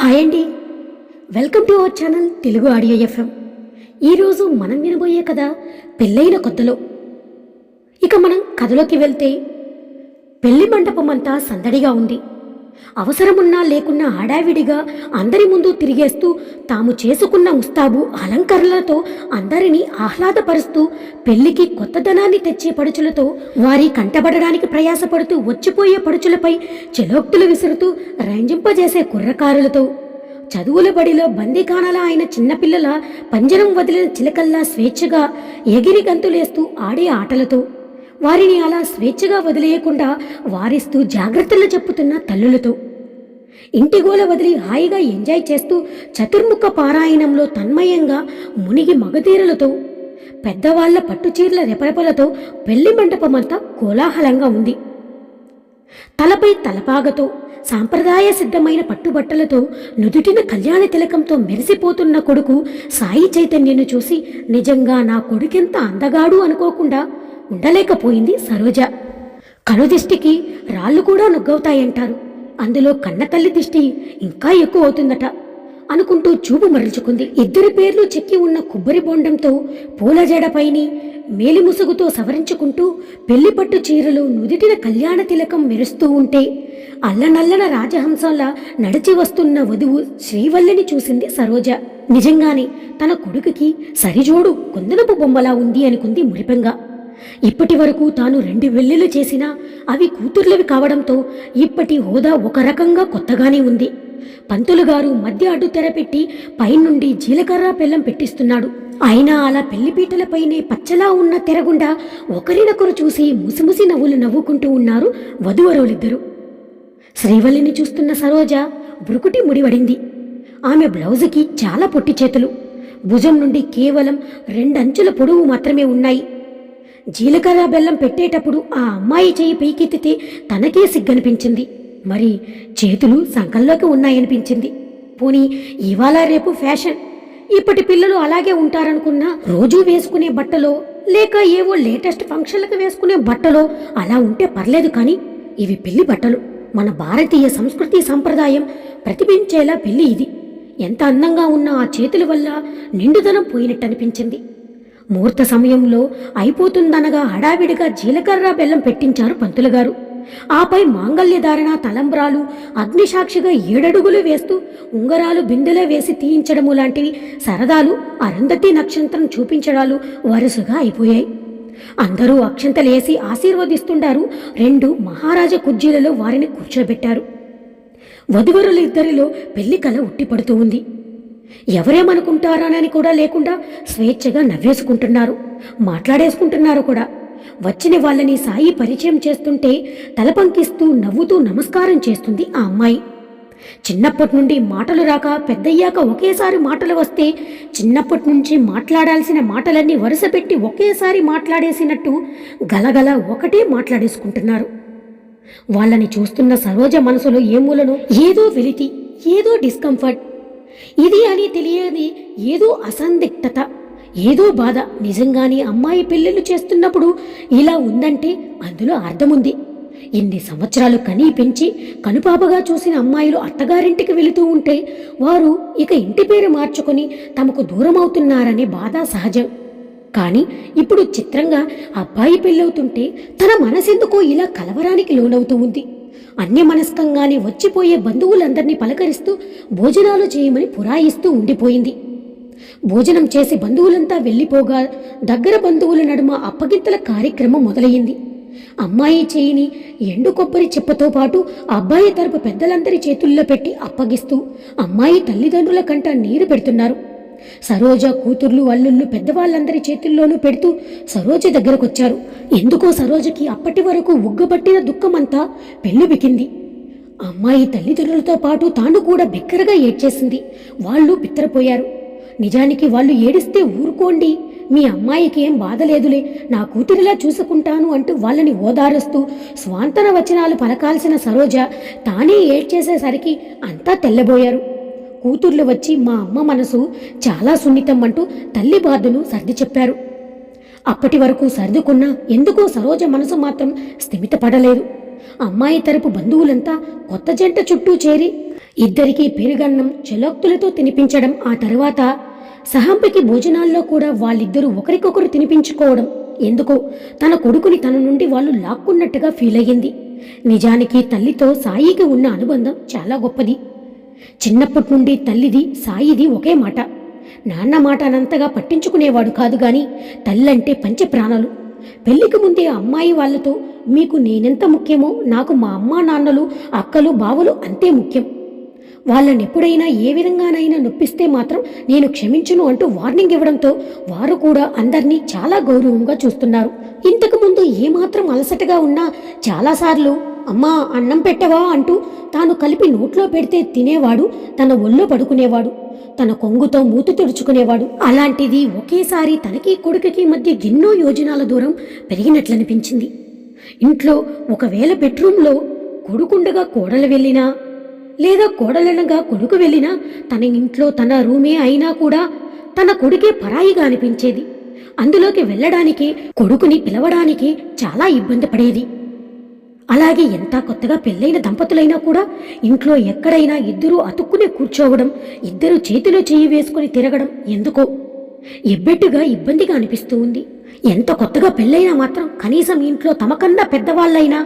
Hi అండి. Welcome to our channel Telugu audio FM. ఈరోజు మనం వినబోయే కథ పెళ్ళైన కొత్తలో. ఇక మనం కథలోకి వెళ్తే పెళ్ళి మండపం అంతా సందడిగా ఉంది. అవసరమున్నా లేకున్నా హడావిడిగా అందరి ముందు తిరిగేస్తూ తాము చేసుకున్న ముస్తాబు అలంకరణలతో అందరినీ ఆహ్లాదపరుస్తూ పెళ్ళికి కొత్తదనాన్ని తెచ్చే పడుచులతో వారి కంటబడడానికి ప్రయాసపడుతూ వచ్చిపోయే పడుచులపై చెలోక్తులు విసురుతూ రంజింపజేసే కుర్రకారులతో చదువుల బడిలో బందీఖానలా అయిన చిన్నపిల్లల పంజరం వదిలిన చిలకల్లా స్వేచ్ఛగా ఎగిరి గంతులేస్తూ ఆడే ఆటలతో వారిని అలా స్వేచ్ఛగా వదిలేయకుండా వారిస్తూ జాగ్రత్తలు చెప్పుతున్న తల్లులతో. ఇంటిగోల వదిలి హాయిగా ఎంజాయ్ చేస్తూ చతుర్ముఖ పారాయణంలో తన్మయంగా మునిగి మగతీరలతో పెద్దవాళ్ళ పట్టుచీరల రెపరెపలతో పెళ్ళి మంటపమంతా కోలాహలంగా ఉంది. తలపై తలపాగతో సాంప్రదాయ సిద్ధమైన పట్టుబట్టలతో నుదుటిన కళ్యాణ తిలకంతో మెరిసిపోతున్న కొడుకు సాయి చైతన్యను చూసి నిజంగా నా కొడుకెంత అందగాడు అనుకోకుండా ఉండలేకపోయింది సరోజ. కనుదిష్టికి రాళ్ళు కూడా నొగ్గవుతాయంటారు. అందులో కన్నతల్లి దిష్టి ఇంకా ఎక్కువ అవుతుందట. అనుకుంటూ చూపు మరల్చుకుంది. ఇద్దరి పేర్లు చెక్కి ఉన్న కొబ్బరి బొండంతో పూల జడపైని మేలిముసుగుతో సవరించుకుంటూ పెళ్ళిపట్టు చీరలు నుదిటిన కళ్యాణ తిలకం మెరుస్తూ ఉంటే అల్లనల్లన రాజహంసంలా నడిచి వస్తున్న వధువు శ్రీవల్లిని చూసింది సరోజ. నిజంగానే తన కొడుకుకి సరిజోడు కొందనపు బొమ్మలా ఉంది అనుకుంది మురిపెంగా ఇప్పటి వరకు తాను రెండు వెల్లులు చేసినా అవి కూతుర్లవి కావడంతో ఇప్పటి హోదా ఒక రకంగా కొత్తగానే ఉంది. పంతులు గారు మధ్య అడ్డు తెరపెట్టి పైనుండి జీలకర్ర బెల్లం పెట్టిస్తున్నాడు. అయినా అలా పెళ్ళిపీటలపైనే పచ్చలా ఉన్న తెరగుండా ఒకరినొకరు చూసి ముసిముసి నవ్వులు నవ్వుకుంటూ ఉన్నారు వధువరులిద్దరూ. శ్రీవల్లిని చూస్తున్న సరోజ బ్రుకుటి ముడివడింది ఆమె బ్లౌజుకి చాలా పొట్టి చేతులు. భుజం నుండి కేవలం రెండంచుల పొడవు మాత్రమే ఉన్నాయి. జీలకర్ర బెల్లం పెట్టేటప్పుడు ఆ అమ్మాయి చేయి పైకెత్తితే తనకే సిగ్గనిపించింది. మరి చేతులు సంకల్లోకి ఉన్నాయనిపించింది. పోనీ ఇవాళ రేపు ఫ్యాషన్. ఇప్పటి పిల్లలు అలాగే ఉంటారనుకున్నా రోజూ వేసుకునే బట్టలో లేక ఏవో లేటెస్ట్ ఫంక్షన్లకు వేసుకునే బట్టలో అలా ఉంటే పర్లేదు కానీ ఇవి పెళ్ళి బట్టలు. మన భారతీయ సంస్కృతి సంప్రదాయం ప్రతిబింబించేలా పెళ్ళి ఇది. ఎంత అందంగా ఉన్న ఆ చేతుల వల్ల నిండుదనం పోయినట్టు అనిపించింది ముహూర్త సమయంలో అయిపోతుందనగా హడావిడిగా జీలకర్ర బెల్లం పెట్టించారు పంతులు గారు. ఆపై మాంగల్యధారణ తలంబ్రాలు అగ్నిసాక్షిగా ఏడడుగులు వేస్తూ ఉంగరాలు బిందెలే వేసి తీయించడము లాంటివి సరదాలు అరుంధతి నక్షత్రం చూపించడాలు వరుసగా అయిపోయాయి. అందరూ అక్షంతలేసి ఆశీర్వదిస్తుండారు. రెండు మహారాజ కుర్జీలలో వారిని కూర్చోబెట్టారు. వధువరులిద్దరిలో పెళ్ళి కల ఉట్టిపడుతూ ఉంది. ఎవరేమనుకుంటారానని కూడా లేకుండా స్వేచ్ఛగా నవ్వేసుకుంటున్నారు మాట్లాడేసుకుంటున్నారు కూడా. వచ్చిన వాళ్ళని సాయి పరిచయం చేస్తుంటే తలపంకిస్తూ నవ్వుతూ నమస్కారం చేస్తుంది ఆ అమ్మాయి. చిన్నప్పటి నుండి మాటలు రాక పెద్దయ్యాక ఒకేసారి మాటలు వస్తే చిన్నప్పటి నుంచి మాట్లాడాల్సిన మాటలన్నీ వరుసపెట్టి ఒకేసారి మాట్లాడేసినట్టు గలగల ఒకటే మాట్లాడేసుకుంటున్నారు. వాళ్ళని చూస్తున్న సరోజ మనసులో ఏ ఏదో వెలితి ఏదో డిస్కంఫర్ట్ ఇది అని తెలియని ఏదో అసందిగ్ధత ఏదో బాధ నిజంగానే అమ్మాయి పెళ్ళిళ్ళు చేస్తున్నప్పుడు ఇలా ఉందంటే అందులో అర్థముంది. ఇన్ని సంవత్సరాలు కనీ పెంచి కనుపాపగా చూసిన అమ్మాయిలు అత్తగారింటికి వెళుతూ ఉంటే వారు ఇక ఇంటి పేరు మార్చుకొని తమకు దూరమవుతున్నారనే బాధ సహజం. కానీ ఇప్పుడు చిత్రంగా అబ్బాయి పెళ్ళవుతుంటే తన మనసెందుకో ఇలా కలవరానికి లోనవుతూ ఉంది. అన్యమనస్కంగానే వచ్చిపోయే బంధువులందరినీ పలకరిస్తూ భోజనాలు చేయమని పురాయిస్తూ ఉండిపోయింది. భోజనం చేసి బంధువులంతా వెళ్ళిపోగా దగ్గర బంధువుల నడుమ అప్పగింతల కార్యక్రమం మొదలయ్యింది. అమ్మాయి చేయిని ఎండు కొబ్బరి చెప్పతో పాటు అబ్బాయి తరపు పెద్దలందరి చేతుల్లో పెట్టి అప్పగిస్తూ అమ్మాయి తల్లిదండ్రుల కంట నీరు పెడుతున్నారు. సరోజ కూతుర్లు అల్లుళ్ళు పెద్దవాళ్ళందరి చేతుల్లోనూ పెడుతూ సరోజ దగ్గరకొచ్చారు. ఎందుకో సరోజకి అప్పటి వరకు ఉగ్గబట్టిన దుఃఖమంతా పెళ్ళిబికింది అమ్మాయి తల్లిదండ్రులతో పాటు తాను కూడా బిక్కరగా ఏడ్చేసింది. వాళ్ళు బిత్తరపోయారు. నిజానికి వాళ్ళు ఏడిస్తే ఊరుకోండి. మీ అమ్మాయికి ఏం బాధ లేదులే. నా కూతురిలా చూసుకుంటాను అంటూ వాళ్ళని ఓదారుస్తూ స్వాంతన వచనాలు పలకాల్సిన సరోజ తానే ఏడ్చేసేసరికి అంతా తెల్లబోయారు. కూతుర్లు వచ్చి మా అమ్మ మనసు చాలా సున్నితం అంటూ తల్లి బాధను సర్ది చెప్పారు. అప్పటి వరకు సర్దుకున్నా ఎందుకో సరోజ మనసు మాత్రం స్థిమితపడలేదు. అమ్మాయి తరపు బంధువులంతా కొత్త జంట చుట్టూ చేరి ఇద్దరికీ పెరుగన్నం చెలోక్తులతో తినిపించడం ఆ తరువాత సహంపికి భోజనాల్లో కూడా వాళ్ళిద్దరూ ఒకరికొకరు తినిపించుకోవడం ఎందుకో తన కొడుకుని తన నుండి వాళ్ళు లాక్కున్నట్టుగా ఫీల్ అయ్యింది నిజానికి తల్లితో సాయికి ఉన్న అనుబంధం చాలా గొప్పది. చిన్నప్పటి నుండి తల్లిది సాయిది ఒకే మాట. నాన్న మాట అనంతగా పట్టించుకునేవాడు కాదు గాని తల్లంటే పంచ ప్రాణాలు పెళ్ళికి ముందే అమ్మాయి వాళ్ళతో మీకు నేనెంత ముఖ్యమో నాకు మా అమ్మా నాన్నలు అక్కలు బావులు అంతే ముఖ్యం. వాళ్ళని ఎప్పుడైనా ఏ విధంగానైనా నొప్పిస్తే మాత్రం నేను క్షమించును అంటూ వార్నింగ్ ఇవ్వడంతో వారు కూడా అందరినీ చాలా గౌరవంగా చూస్తున్నారు. ఇంతకుముందు ఏమాత్రం అలసటగా ఉన్నా చాలాసార్లు అమ్మా అన్నం పెట్టవా అంటూ తాను కలిపి నోట్లో పెడితే తినేవాడు తన ఒళ్ళో పడుకునేవాడు తన కొంగుతో మూతి తుడుచుకునేవాడు. అలాంటిది ఒకేసారి తనకి కొడుకుకి మధ్య ఎన్నో యోజనాల దూరం పెరిగినట్లనిపించింది. ఇంట్లో ఒకవేళ బెడ్రూమ్లో కొడుకుండగా కోడలు వెళ్ళినా లేదా కోడలనగా కొడుకు వెళ్ళినా తన ఇంట్లో తన రూమే అయినా కూడా తన కొడుకే పరాయిగా అనిపించేది. అందులోకి వెళ్ళడానికి కొడుకుని పిలవడానికి చాలా ఇబ్బంది పడేది. అలాగే ఎంత కొత్తగా పెళ్ళైన దంపతులైనా కూడా ఇంట్లో ఎక్కడైనా ఇద్దరూ అతుక్కునే కూర్చోవడం ఇద్దరు చేతిలో చేయి వేసుకుని తిరగడం ఎందుకో? ఎబ్బెట్టుగా ఇబ్బందిగా అనిపిస్తూ ఉంది. ఎంత కొత్తగా పెళ్ళైనా మాత్రం కనీసం ఇంట్లో తమకన్నా పెద్దవాళ్ళైనా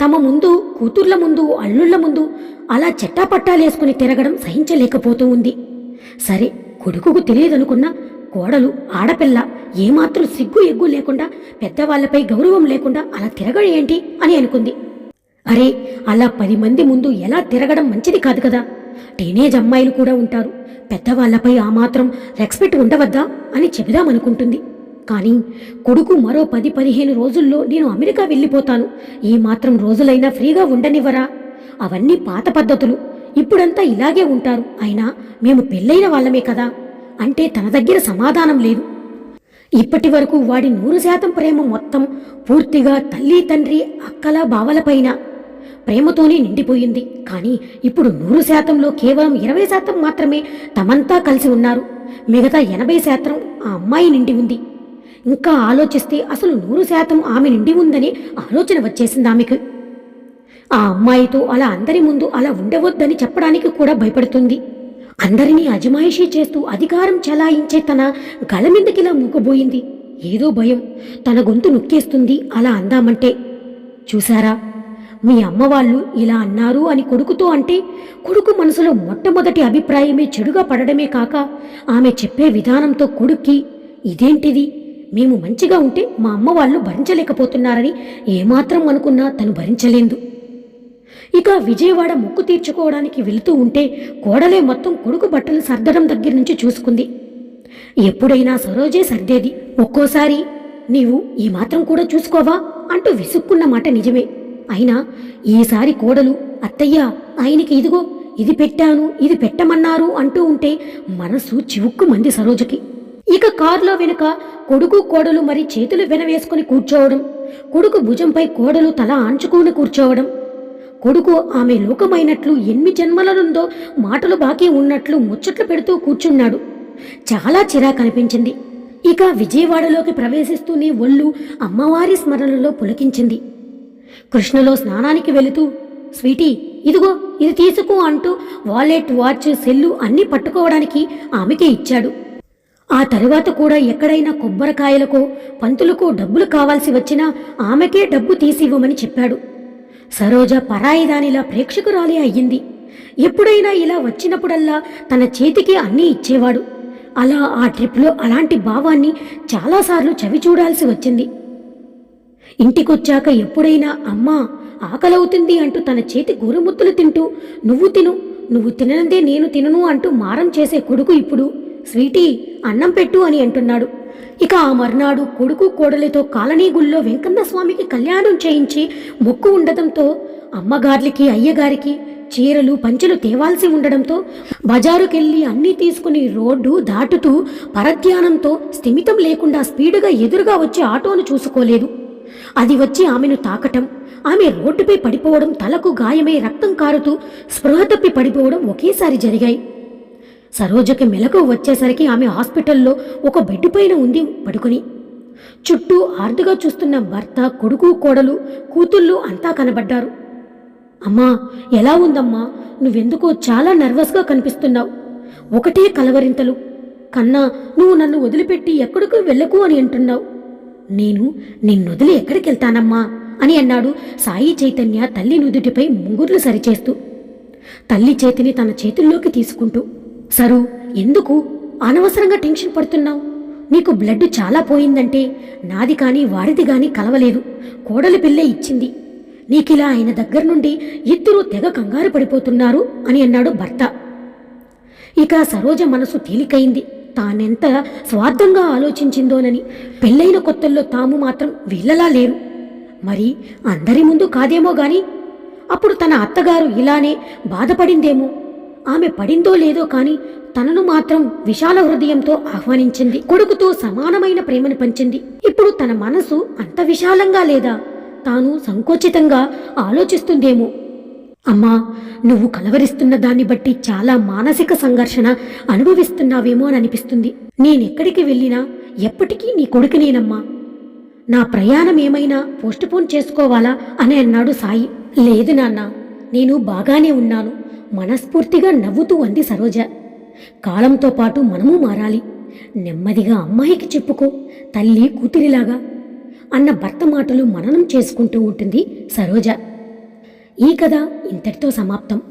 తమ ముందు కూతుర్ల ముందు అల్లుళ్ళ ముందు అలా చెట్టాపట్టాలేసుకుని తిరగడం సహించలేకపోతూ ఉంది. సరే కొడుకుకు తెలియదనుకున్నా కోడలు ఆడపిల్ల ఏమాత్రం సిగ్గు ఎగ్గు లేకుండా పెద్దవాళ్ళపై గౌరవం లేకుండా అలా తిరగడం ఏంటి అని అనుకుంది. అరే అలా పది మంది ముందు ఎలా తిరగడం మంచిది కాదు కదా? టీనేజ్ అమ్మాయిలు కూడా ఉంటారు. పెద్దవాళ్ళపై ఆ మాత్రం రెస్పెక్ట్ ఉండవద్దా అని చెబుదామనుకుంటుంది. కానీ కొడుకు మరో పది పదిహేను రోజుల్లో నేను అమెరికా వెళ్ళిపోతాను. ఈ మాత్రం రోజులైనా ఫ్రీగా ఉండనివ్వరా? అవన్నీ పాత పద్ధతులు. ఇప్పుడంతా ఇలాగే ఉంటారు. అయినా మేము పెళ్ళైన వాళ్ళమే కదా? అంటే తన దగ్గర సమాధానం లేదు. ఇప్పటి వరకు వాడి నూరు శాతం ప్రేమ మొత్తం పూర్తిగా తల్లి తండ్రి అక్కల బావలపైన ప్రేమతోనే నిండిపోయింది. కానీ ఇప్పుడు నూరు శాతంలో కేవలం ఇరవై శాతం మాత్రమే తమంతా కలిసి ఉన్నారు. మిగతా ఎనభై శాతం ఆ అమ్మాయి నిండి ఉంది. ఇంకా ఆలోచిస్తే అసలు నూరు శాతం ఆమె నిండి ఉందని ఆలోచన వచ్చేసింది ఆమెకు. ఆ అమ్మాయితో అలా అందరి ముందు అలా ఉండవద్దని చెప్పడానికి కూడా భయపడుతుంది. అందరినీ అజమాయిషీ చేస్తూ అధికారం చలాయించే తన గలమిందకిలా మూకబోయింది. ఏదో భయం. తన గొంతు నొక్కేస్తుంది అలా అందామంటే. చూసారా మీ అమ్మవాళ్ళు ఇలా అన్నారు అని కొడుకుతో అంటే కొడుకు మనసులో మొట్టమొదటి అభిప్రాయమే చెడుగా పడడమే కాక ఆమె చెప్పే విధానంతో కొడుక్కి ఇదేంటిది? మేము మంచిగా ఉంటే మా అమ్మ వాళ్ళు భరించలేకపోతున్నారని ఏమాత్రం అనుకున్నా తను భరించలేదు. ఇక విజయవాడ మొక్కు తీర్చుకోవడానికి వెళుతూ ఉంటే కోడలే మొత్తం కొడుకు బట్టలు సర్దడం దగ్గర నుంచి చూసుకుంది. ఎప్పుడైనా సరోజే సర్దేది ఒక్కోసారి నీవు ఈ మాత్రం కూడా చూసుకోవా అంటూ విసుక్కున్న మాట నిజమే. అయినా ఈసారి కోడలు అత్తయ్య ఆయనకి ఇదిగో ఇది పెట్టాను ఇది పెట్టమన్నారు అంటూ ఉంటే మనసు చివుక్కు మంది సరోజకి. ఇక కారులో వెనుక కొడుకు కోడలు మరి చేతులు వెనవేసుకుని కూర్చోవడం కొడుకు భుజంపై కోడలు తల ఆంచుకుని కూర్చోవడం కొడుకు ఆమె లోకమైనట్లు ఎన్ని జన్మలనుందో మాటలు బాకీ ఉన్నట్లు ముచ్చట్లు పెడుతూ కూర్చున్నాడు. చాలా చిరా కనిపించింది ఇక విజయవాడలోకి ప్రవేశిస్తూనే ఒళ్ళు అమ్మవారి స్మరణలో పులకించింది. కృష్ణలో స్నానానికి వెళుతూ స్వీటీ ఇదిగో ఇది తీసుకో అంటూ వాలెట్ వాచ్ సెల్లు అన్నీ పట్టుకోవడానికి ఆమెకే ఇచ్చాడు. ఆ తరువాత కూడా ఎక్కడైనా కొబ్బరికాయలకో పంతులకో డబ్బులు కావాల్సి వచ్చినా ఆమెకే డబ్బు తీసివ్వమని చెప్పాడు. సరోజ పరాయిదానిలా ప్రేక్షకురాలే అయ్యింది. ఎప్పుడైనా ఇలా వచ్చినప్పుడల్లా తన చేతికి అన్నీ ఇచ్చేవాడు. అలా ఆ ట్రిప్లో అలాంటి భావాన్ని చాలాసార్లు చవి చూడాల్సి వచ్చింది. ఇంటికొచ్చాక ఎప్పుడైనా అమ్మా ఆకలవుతుంది అంటూ తన చేతి గోరుముద్దలు తింటూ నువ్వు తిను నువ్వు తిననందే నేను తినను అంటూ మారం చేసే కొడుకు ఇప్పుడు. స్వీటీ అన్నం పెట్టు అని అంటున్నాడు. ఇక ఆ మర్నాడు కొడుకు కోడలితో కాలనీ గుళ్ళో వెంకన్న స్వామికి కళ్యాణం చేయించి మొక్కు ఉండటంతో అమ్మగార్లకి అయ్యగారికి చీరలు పంచెలు తేవాల్సి ఉండడంతో బజారుకెళ్ళి అన్నీ తీసుకుని రోడ్డు దాటుతూ పరధ్యానంతో స్థిమితం లేకుండా స్పీడుగా ఎదురుగా వచ్చే ఆటోను చూసుకోలేదు. అది వచ్చి ఆమెను తాకటం ఆమె రోడ్డుపై పడిపోవడం తలకు గాయమై రక్తం కారుతూ స్పృహ తప్పి పడిపోవడం ఒకేసారి జరిగాయి. సరోజకి మెలకు వచ్చేసరికి ఆమె హాస్పిటల్లో ఒక బెడ్ పైన ఉంది పడుకుని. చుట్టూ ఆర్దుగా చూస్తున్న భర్త కొడుకు కోడలు కూతుళ్ళు అంతా కనబడ్డారు. అమ్మా ఎలా ఉందమ్మా? నువ్వెందుకో చాలా నర్వస్గా కనిపిస్తున్నావు. ఒకటే కలవరింతలు. కన్నా నువ్వు నన్ను వదిలిపెట్టి ఎక్కడికి వెళ్ళకు అని అంటున్నావు. నేను నిన్నొదిలి ఎక్కడికి వెళ్తానమ్మా అని అన్నాడు. సాయి చైతన్య తల్లి నుదుటిపై ముంగుర్లు సరిచేస్తూ. తల్లి చేతిని తన చేతుల్లోకి తీసుకుంటూ సరు ఎందుకు? అనవసరంగా టెన్షన్ పడుతున్నావు. నీకు బ్లడ్ చాలా పోయిందంటే నాది కానీ వాడిది కానీ కలవలేదు. కోడలి పిల్లే ఇచ్చింది. నీకిలా ఆయన దగ్గర నుండి ఇద్దరూ తెగ కంగారు పడిపోతున్నారు అని అన్నాడు భర్త. ఇక సరోజ మనసు తేలికైంది. తానెంత స్వార్థంగా ఆలోచించిందోనని. పెళ్ళైన కొత్తల్లో తాము మాత్రం వీళ్ళలా లేరు. మరి అందరి ముందు కాదేమో గాని అప్పుడు తన అత్తగారు ఇలానే బాధపడిందేమో. ఆమె పడిందో లేదో కాని తనను మాత్రం విశాల హృదయంతో ఆహ్వానించింది. కొడుకుతో సమానమైన ప్రేమను పంచింది. ఇప్పుడు తన మనసు అంత విశాలంగా లేదా? తాను సంకోచితంగా ఆలోచిస్తుందేమో. అమ్మా నువ్వు కలవరిస్తున్న దాన్ని బట్టి చాలా మానసిక సంఘర్షణ అనుభవిస్తున్నావేమో అని అనిపిస్తుంది. నేనెక్కడికి వెళ్ళినా ఎప్పటికీ నీ కొడుకునేనమ్మా. నా ప్రయాణం ఏమైనా పోస్ట్పోన్ చేసుకోవాలా అని అన్నాడు సాయి. లేదు నాన్న నేను బాగానే ఉన్నాను. మనస్ఫూర్తిగా నవ్వుతూ అంది సరోజ. కాలంతో పాటు మనము మారాలి. నెమ్మదిగా అమ్మాయికి చెప్పుకో తల్లి కూతురిలాగా అన్న భర్త మాటలు మననం చేసుకుంటూ ఉంటుంది సరోజ. ఈ కథ ఇంతటితో సమాప్తం.